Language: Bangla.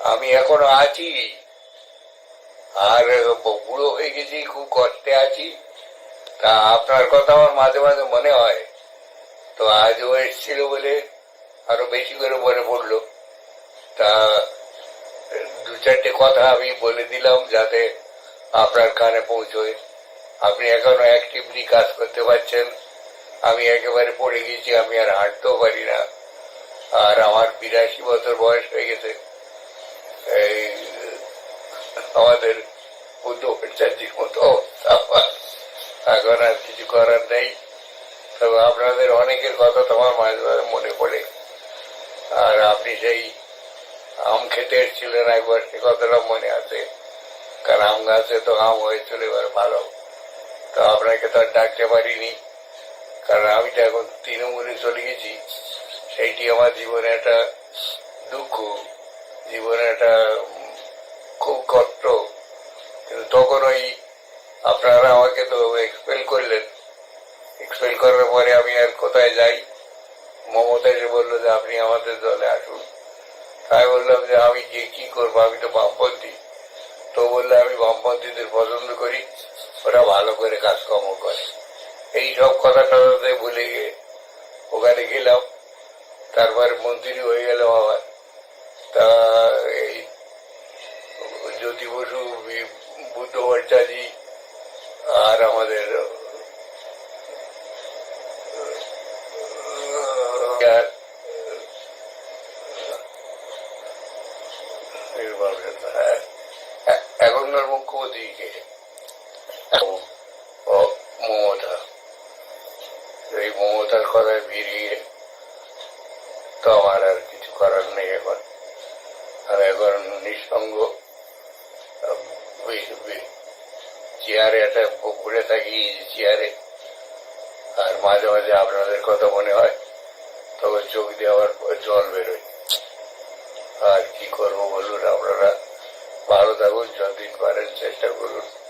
আমি এখনও আছি। আর বুড়ো হয়ে গেছি, খুব কষ্টে আছি। তা আপনার কথা আমার মাঝে মাঝে মনে হয়। তো আজও এসেছিল বলে আরও বেশি করে মনে পড়ল। তা দু চারটে কথা আমি বলে দিলাম যাতে আপনার কানে পৌঁছয়। আপনি এখনও অ্যাক্টিভলি কাজ করতে পারছেন। আমি একেবারে পড়ে গেছি, আমি আর হাঁটতেও পারি না। আর আমার বিরাশি বছর বয়স হয়ে গেছে। আমাদের বুদ্ধ মতো অবস্থা এখন আর কিছু করার নেই। তবে আপনাদের অনেকের কথা তোমার মাঝে মাঝে মনে পড়ে। আর আপনি সেই আম খেতে এসেছিলেন একবার, সে কথাটা মনে আছে। কারণ আম গাছে তো আম হয়েছিল এবার ভালো। তো আপনাকে তো আর ডাকতে পারিনি। কারণ আমি তো এখন তৃণমূলে চলে গেছি। সেইটি আমার জীবনে একটা দুঃখ, জীবনে একটা উম, খুব কষ্ট কিন্তু তখন ওই আপনারা আমাকে তো এক্সপেল করলেন এক্সপেল করার পরে আমি আর কোথায় যাই মমতা এসে বলল যে আপনি আমাদের দলে আসুন তাই বললাম যে আমি যে কি করব আমি তো বামপন্থী তো বললে আমি বামপন্থীদের পছন্দ করি ওরা ভালো করে কাজকর্ম করে এই সব কথা টথাতে ভুলে গিয়ে ওখানে গেলাম তারপর মন্ত্রী হয়ে গেলাম আবার তা এই জ্যোতি বসু বুদ্ধ ভট্টাচার্য আর আমাদের এখনকার মমতা। এই মমতার কথায় বেরিয়ে তো আমার আর কিছু করার নেই এখন। আর এখন নিঃসঙ্গ চেয়ারে একটা পুকুরে থাকি, চেয়ারে। আর মাঝে মাঝে আপনাদের কথা মনে হয়, তবে চোখ দিয়ে আবার জল বেরোয়। আর কি করব বলুন আপনারা? ভালো থাকুন, যতদিন পারেন চেষ্টা করুন।